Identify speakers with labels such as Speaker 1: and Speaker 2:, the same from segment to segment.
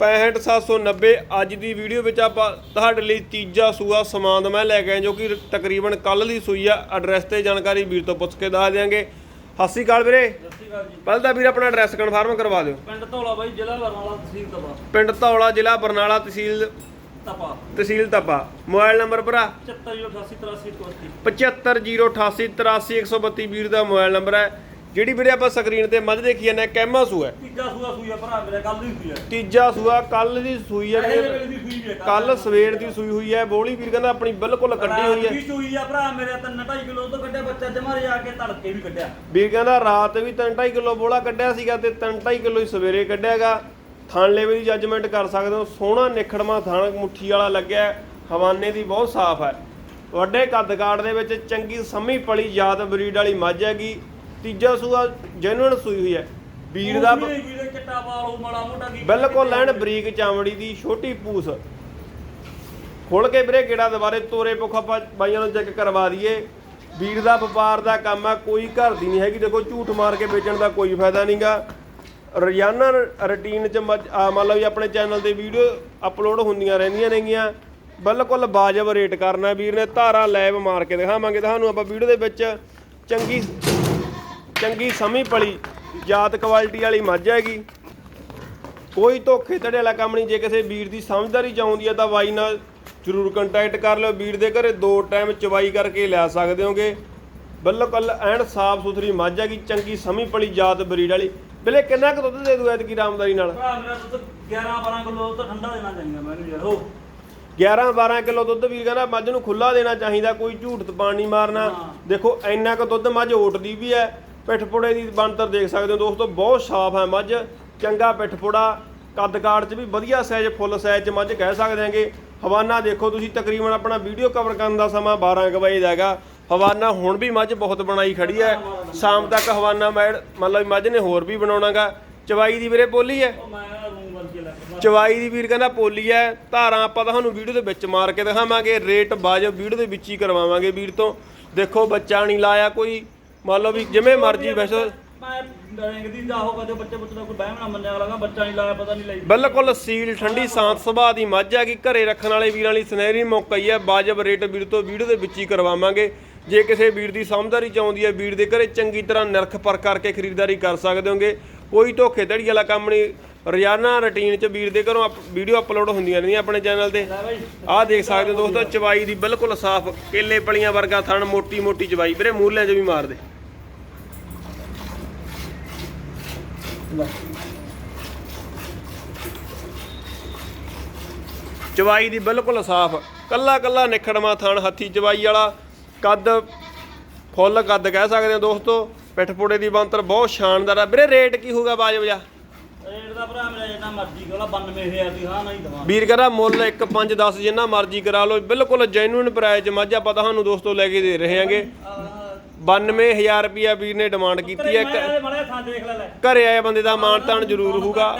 Speaker 1: 65790 ਅੱਜ ਦੀ ਵੀਡੀਓ ਵਿੱਚ ਆਪਾਂ ਤੁਹਾਡੇ ਲਈ ਤੀਜਾ ਸੂਆ ਸਮਾਨ ਮੈਂ ਲੈ ਕੇ ਆਏ ਜੋ ਕਿ ਤਕਰੀਬਨ ਕੱਲ ਦੀ ਸੂਈ ਆ। ਐਡਰੈਸ ਤੇ ਜਾਣਕਾਰੀ ਵੀਰ ਤੋਂ ਪੁੱਛ ਕੇ ਦੱਸ ਦਿਆਂਗੇ। ਸਤਿ ਸ਼੍ਰੀ ਅਕਾਲ ਵੀਰੇ।
Speaker 2: ਸਤਿ ਸ਼੍ਰੀ ਅਕਾਲ ਜੀ।
Speaker 1: ਪਹਿਲਾਂ ਤਾਂ ਵੀਰ ਆਪਣਾ ਐਡਰੈਸ ਕਨਫਰਮ ਕਰਵਾ ਦਿਓ।
Speaker 2: ਪਿੰਡ ਧੌਲਾ ਬਾਈ ਜ਼ਿਲ੍ਹਾ ਬਰਨਾਲਾ ਤਹਿਸੀਲ ਤਪਾ।
Speaker 1: ਪਿੰਡ ਧੌਲਾ ਜ਼ਿਲ੍ਹਾ ਬਰਨਾਲਾ ਤਹਿਸੀਲ
Speaker 2: ਤਪਾ।
Speaker 1: ਤਹਿਸੀਲ ਤਪਾ। ਮੋਬਾਈਲ ਨੰਬਰ ਭਰਾ?
Speaker 2: 7088
Speaker 1: 7508383132 ਵੀਰ ਦਾ ਮੋਬਾਈਲ ਨੰਬਰ ਹੈ। ਜਿਹੜੀ ਵੀਰੇ ਆਪਾਂ ਸਕਰੀਨ ਤੇ ਮੱਝ ਦੇਖੀ ਜਾਂਦੇ ਹਾਂ, ਕੈਮਾ ਸੂ ਹੈ।
Speaker 2: ਤੀਜਾ ਸੂਆ ਸੂਆ ਭਰਾ ਮੇਰੇ ਕੱਲ ਦੀ ਸੂਈ ਹੈ
Speaker 1: ਤੀਜਾ ਸੂਆ ਕੱਲ ਦੀ ਸੂਈ ਹੈ
Speaker 2: ਇਹਦੇ ਵੇਲੇ ਦੀ ਸੂਈ ਹੈ
Speaker 1: ਕੱਲ ਸਵੇਰ ਦੀ ਸੂਈ ਹੋਈ ਹੈ ਬੋਲੀ ਵੀਰ ਕਹਿੰਦਾ ਆਪਣੀ ਬਿਲਕੁਲ ਕੱਢੀ ਹੋਈ ਹੈ
Speaker 2: ਵੀ ਸੂਈ ਆ ਭਰਾ ਮੇਰੇ ਤਾਂ 2.5 ਕਿਲੋ ਤੋਂ ਕੱਢਿਆ ਬੱਚਾ ਜਮਾਰੇ ਆ ਕੇ ਤੜਕੇ ਵੀ ਕੱਢਿਆ।
Speaker 1: ਵੀਰ ਕਹਿੰਦਾ ਰਾਤ ਵੀ 3.5 ਕਿਲੋ ਬੋਲਾ ਕੱਢਿਆ ਸੀਗਾ ਤੇ 3.5 ਕਿਲੋ ਹੀ ਸਵੇਰੇ ਕੱਢਿਆਗਾ। ਥਣ ਲੈਵੇ ਦੀ ਜੱਜਮੈਂਟ ਕਰ ਸਕਦੇ ਹੋ। ਸੋਹਣਾ ਨਿਖੜਮਾ ਥਣ ਮੁੱਠੀ ਵਾਲਾ ਲੱਗਿਆ ਹਵਾਨੇ ਦੀ ਬਹੁਤ ਸਾਫ਼ ਹੈ। ਵੱਡੇ ਕੱਦ ਕਾਠ ਦੇ ਵਿੱਚ ਚੰਗੀ ਸੰਮੀ ਪਲੀ ਯਾਦ ਬਰੀਡ ਵਾਲੀ ਮੱਝ ਹੈਗੀ। ਤੀਜਾ ਸੂਆ ਜੈਨੂਇਨ ਸੂਈ ਹੋਈ ਹੈ। ਵੀਰ ਦਾ
Speaker 2: ਵੀਰੇ ਚਿੱਟਾ ਮਾੜਾ ਮੋਟਾ
Speaker 1: ਬਿਲਕੁਲ ਲੈਣ ਬਰੀਕ ਚਾਮੜੀ ਦੀ ਛੋਟੀ ਪੂਸ। ਖੋਲ ਕੇ ਵੀਰੇ ਗੇੜਾ ਦੁਬਾਰੇ ਤੋਰੇ ਪੁੱਖ ਆਪਾਂ ਬਾਈਆਂ ਨੂੰ ਚੈੱਕ ਕਰਵਾ ਦਈਏ। ਵੀਰ ਦਾ ਵਪਾਰ ਦਾ ਕੰਮ ਆ ਕੋਈ ਘਰ ਦੀ ਨਹੀਂ ਹੈਗੀ। ਦੇਖੋ ਝੂਠ ਮਾਰ ਕੇ ਵੇਚਣ ਦਾ ਕੋਈ ਫਾਇਦਾ ਨਹੀਂਗਾ। ਰੋਜ਼ਾਨਾ ਰੁਟੀਨ ਚ ਮੰਨ ਲਓ ਵੀ ਆਪਣੇ ਚੈਨਲ ਤੇ ਵੀਡੀਓ ਅਪਲੋਡ ਹੁੰਦੀਆਂ ਰਹਿੰਦੀਆਂ ਨੇਗੀਆਂ। ਬਿਲਕੁਲ ਵਾਜਬ ਰੇਟ ਕਰਨਾ ਵੀਰ ਨੇ ਧਾਰਾਂ ਲੈਬ ਮਾਰ ਕੇ ਦਿਖਾਵਾਂਗੇ। ਤੁਹਾਨੂੰ ਆਪਾਂ ਵੀਡੀਓ ਦੇ ਵਿੱਚ। ਚੰਗੀ ਚੰਗੀ ਸਮੀ ਪਲੀ ਜਾਤ ਕੁਆਲਿਟੀ ਵਾਲੀ ਮੱਝ ਹੈਗੀ। ਕੋਈ ਧੋਖੇ ਧੜੇ ਵਾਲਾ ਕੰਮ ਨਹੀਂ ਜੇ ਕਿਸੇ ਵੀਰ ਦੀ ਸਮਝਦਾਰੀ ਚਾਹੁੰਦੀ ਆ ਤਾਂ ਬਾਈ ਨਾਲ ਜ਼ਰੂਰ ਕੰਟੈਕਟ ਕਰ ਲਿਓ। ਵੀਰ ਦੇ ਘਰੇ ਦੋ ਟਾਈਮ ਚਵਾਈ ਕਰਕੇ ਲੈ ਸਕਦੇ ਹੋਗੇ। ਬਿਲਕੁਲ ਐਨ ਸਾਫ਼ ਸੁਥਰੀ ਮੱਝ ਹੈਗੀ ਚੰਗੀ ਸਮੀ ਪਲੀ ਜਾਤ ਬਰੀਡ ਵਾਲੀ। ਬਿਲੇ ਕਿੰਨਾ ਕੁ ਦੁੱਧ ਦੇ ਦੂ ਐਤਕੀ ਰਾਮਦਾਰੀ ਨਾਲ?
Speaker 2: ਭਰਾ ਮੇਰਾ ਦੁੱਧ 11 12 ਕਿਲੋ ਤੋਂ ਠੰਡਾ ਦੇਣਾ ਚਾਹੀਦਾ ਮੈਨੂੰ ਯਾਰ ਉਹ
Speaker 1: 11 12 ਕਿਲੋ ਦੁੱਧ ਵੀਰ ਕਹਿੰਦਾ ਮੱਝ ਨੂੰ ਖੁੱਲਾ ਦੇਣਾ ਚਾਹੀਦਾ ਕੋਈ ਝੂਠ ਤਪਾਣ ਨਹੀਂ ਮਾਰਨਾ। ਦੇਖੋ ਇੰਨਾ ਕੁ ਦੁੱਧ ਮੱਝ ਓਟਦੀ ਵੀ ਹੈ। ਪਿੱਠਪੁੜੇ ਦੀ ਬਣਤਰ ਦੇਖ ਸਕਦੇ ਹੋ ਦੋਸਤੋ ਬਹੁਤ ਸਾਫ਼ ਹੈ ਮੱਝ ਚੰਗਾ ਪਿੱਠਪੁੜਾ ਕੱਦ ਕਾਠ 'ਚ ਵੀ ਵਧੀਆ ਸਾਈਜ਼ ਫੁੱਲ ਸਾਈਜ਼ 'ਚ ਮੱਝ ਕਹਿ ਸਕਦੇ ਹਾਂਗੇ। ਹਵਾਨਾ ਦੇਖੋ ਤੁਸੀਂ ਤਕਰੀਬਨ ਆਪਣਾ ਵੀਡੀਓ ਕਵਰ ਕਰਨ ਦਾ ਸਮਾਂ 12 ਕੁ ਵਜੇ ਦਾ ਹੈਗਾ। ਹਵਾਨਾ ਹੁਣ ਵੀ ਮੱਝ ਬਹੁਤ ਬਣਾਈ ਖੜੀ ਹੈ। ਸ਼ਾਮ ਤੱਕ ਹਵਾਨਾ ਮੈਡ ਮਤਲਬ ਮੱਝ ਨੇ ਹੋਰ ਵੀ ਬਣਾਉਣਾਗਾ। ਚਵਾਈ ਦੀ ਵੀਰੇ ਬੋਲੀ ਹੈ? ਚਵਾਈ ਦੀ ਵੀਰ ਕਹਿੰਦਾ ਪੋਲੀ ਐ ਧਾਰਾਂ ਆਪਾਂ ਤੁਹਾਨੂੰ ਵੀਡੀਓ ਦੇ ਵਿੱਚ ਮਾਰ ਕੇ ਦਿਖਾਵਾਂਗੇ। ਰੇਟ ਬਾਜਬ ਵੀਡੀਓ ਦੇ ਵਿੱਚ ਹੀ ਕਰਵਾਵਾਂਗੇ ਵੀਰ ਤੋਂ। ਦੇਖੋ ਬੱਚਾ ਨਹੀਂ ਲਾਇਆ ਕੋਈ। ਮੰਨ ਲਓ ਵੀ ਜਿਵੇਂ ਮਰਜ਼ੀ ਵੈਸੇ
Speaker 2: ਮੈਂ ਡਰੇਂਗਦੀ ਦਾ ਹੋ ਕਦੇ ਬੱਚੇ ਬੱਚੇ ਦਾ ਕੋਈ ਬਹਿਮ ਨਾ ਮੰਨਿਆ ਲਗਾ ਬੱਚਾ ਨਹੀਂ ਲਾਇਆ ਪਤਾ ਨਹੀਂ ਲਈ।
Speaker 1: ਬਿਲਕੁਲ ਸੀਲ ਠੰਡੀ ਸ਼ਾਂਤ ਸੁਭਾਅ ਦੀ ਮੱਝ ਹੈਗੀ ਘਰੇ ਰੱਖਣ ਵਾਲੇ ਵੀਰਾਂ ਲਈ ਸੁਨਹਿਰੀ ਮੌਕਾ ਹੀ ਹੈ ਬਾਜਬ ਰੇਟ ਵੀਰ ਤੋਂ ਵੀਡੀਓ ਦੇ ਵਿੱਚ ਹੀ ਕਰਵਾਵਾਂਗੇ। ਜੇ ਕਿਸੇ ਵੀਰ ਦੀ ਸਮਝਦਾਰੀ ਚਾਹੁੰਦੀ ਹੈ ਵੀਰ ਦੇ ਘਰੇ ਚੰਗੀ ਤਰ੍ਹਾਂ ਨਿਰਖ ਪਰ ਕਰਕੇ ਖਰੀਦਦਾਰੀ ਕਰ ਸਕਦੇ ਹੋਗੇ। ਕੋਈ ਧੋਖੇ ਧੜੀ ਵਾਲਾ ਕੰਮ ਨਹੀਂ। ਰੋਜ਼ਾਨਾ ਰੁਟੀਨ 'ਚ ਵੀਰ ਦੇ ਘਰੋਂ ਵੀਡੀਓ ਅਪਲੋਡ ਹੁੰਦੀਆਂ ਰਹਿੰਦੀਆਂ ਆਪਣੇ ਚੈਨਲ ਤੇ। ਆਹ ਦੇਖ ਸਕਦੇ ਹੋ ਦੋਸਤੋ ਚਵਾਈ ਦੀ ਬਿਲਕੁਲ ਸਾਫ਼ ਕੇਲੇ ਪਲੀਆਂ ਵਰਗਾ ਥਣ ਮੋਟੀ ਮੋਟੀ ਚਵਾਈ। ਵੀਰੇ ਮੂਲਿਆਂ 'ਚ ਵੀ ਮਾਰ ਚਵਾਈ ਦੀ ਬਿਲਕੁਲ ਸਾਫ਼। ਕੱਲਾ ਕੱਲਾ ਨਿਖੜਵਾ ਥਣ ਹੱਥੀ ਚਵਾਈ ਵਾਲਾ। ਕੱਦ ਫੁੱਲ ਕੱਦ ਕਹਿ ਸਕਦੇ ਹੋ ਦੋਸਤੋ। ਪਿੱਠਪੋੜੇ ਦੀ ਬੰਤਰ ਬਹੁਤ ਸ਼ਾਨਦਾਰ ਆ। ਵੀਰੇ ਰੇਟ ਕੀ ਹੋਊਗਾ ਬਾਜਬ ਜਾ
Speaker 2: ਰੇਟ ਦਾ ਭਰਾ ਮੇਰਾ ਜਿੰਨਾ ਮਰਜ਼ੀ ਕੋਲਾ 92000 ਦੀ ਹਾਂ ਨਹੀਂ ਦਵਾਂ
Speaker 1: ਵੀਰ ਕਹਿੰਦਾ ਮੁੱਲ 1 5 10 ਜਿੰਨਾ ਮਰਜ਼ੀ ਕਰਾ ਲਓ। ਬਿਲਕੁਲ ਜੈਨੂਇਨ ਪ੍ਰਾਈਸ 'ਚ ਮੱਝ ਆਪਾਂ ਤੁਹਾਨੂੰ ਦੋਸਤੋ ਲੈ ਕੇ ਦੇ ਰਹੇ ਹਾਂਗੇ। 92000 ਰੁਪਿਆ ਵੀਰ ਨੇ ਡਿਮਾਂਡ ਕੀਤੀ ਹੈ। ਕ- ਘਰੇ ਆਏ ਬੰਦੇ ਦਾ ਮਾਣ ਤਾਣ ਜ਼ਰੂਰ ਹੋਊਗਾ।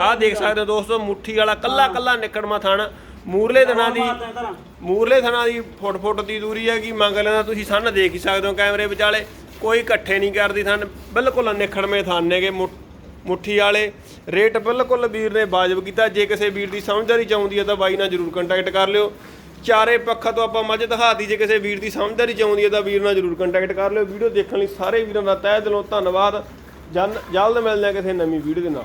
Speaker 1: ਆਹ ਦੇਖ ਸਕਦੇ ਹੋ ਦੋਸਤੋ ਮੁੱਠੀ ਵਾਲਾ ਕੱਲਾ ਕੱਲਾ ਨਿਕੜਮਾ ਥਣ। ਮੂਰਲੇ ਦਿਨਾਂ ਦੀ ਮੂਰਲੇ ਥਣਾ ਦੀ ਫੁੱਟ ਫੁੱਟ ਦੀ ਦੂਰੀ ਹੈਗੀ। ਮੰਗ ਲੈਣਾ ਤੁਸੀਂ ਸੰਨ ਦੇਖ ਹੀ ਸਕਦੇ ਹੋ ਕੈਮਰੇ ਵਿਚਾਲੇ। ਕੋਈ ਇਕੱਠੇ ਨਹੀਂ ਕਰਦੀ ਥਣ। ਬਿਲਕੁਲ ਨਿਖੜਵੇਂ ਥਣ ਨੇਗੇ ਮੁੱਠੀ ਵਾਲੇ। ਰੇਟ ਬਿਲਕੁਲ ਵੀਰ ਨੇ ਵਾਜਬ ਕੀਤਾ। ਜੇ ਕਿਸੇ ਵੀਰ ਦੀ ਸਮਝਦਾਰੀ ਚਾਹੁੰਦੀ ਹੈ ਤਾਂ ਬਾਈ ਨਾਲ ਜਰੂਰ ਕੰਟੈਕਟ ਕਰ ਲਿਓ। ਚਾਰੇ ਪੱਖਾਂ ਤੋਂ ਆਪਾਂ ਮੱਝ ਦਿਖਾਤੀ ਜੇ ਕਿਸੇ ਵੀਰ ਦੀ ਸਮਝਦਾਰੀ 'ਚ ਆਉਂਦੀ ਹੈ ਤਾਂ ਵੀਰ ਨਾਲ ਜਰੂਰ ਕੰਟੈਕਟ ਕਰ ਲਿਓ। ਵੀਡੀਓ ਦੇਖਣ ਲਈ ਸਾਰੇ ਵੀਰਾਂ ਦਾ ਤਹਿ ਦਿਲੋਂ ਧੰਨਵਾਦ। ਜਨ- ਜਲਦ ਮਿਲਦੇ ਹਾਂ ਕਿਸੇ ਨਵੀਂ ਵੀਡੀਓ ਦੇ ਨਾਲ।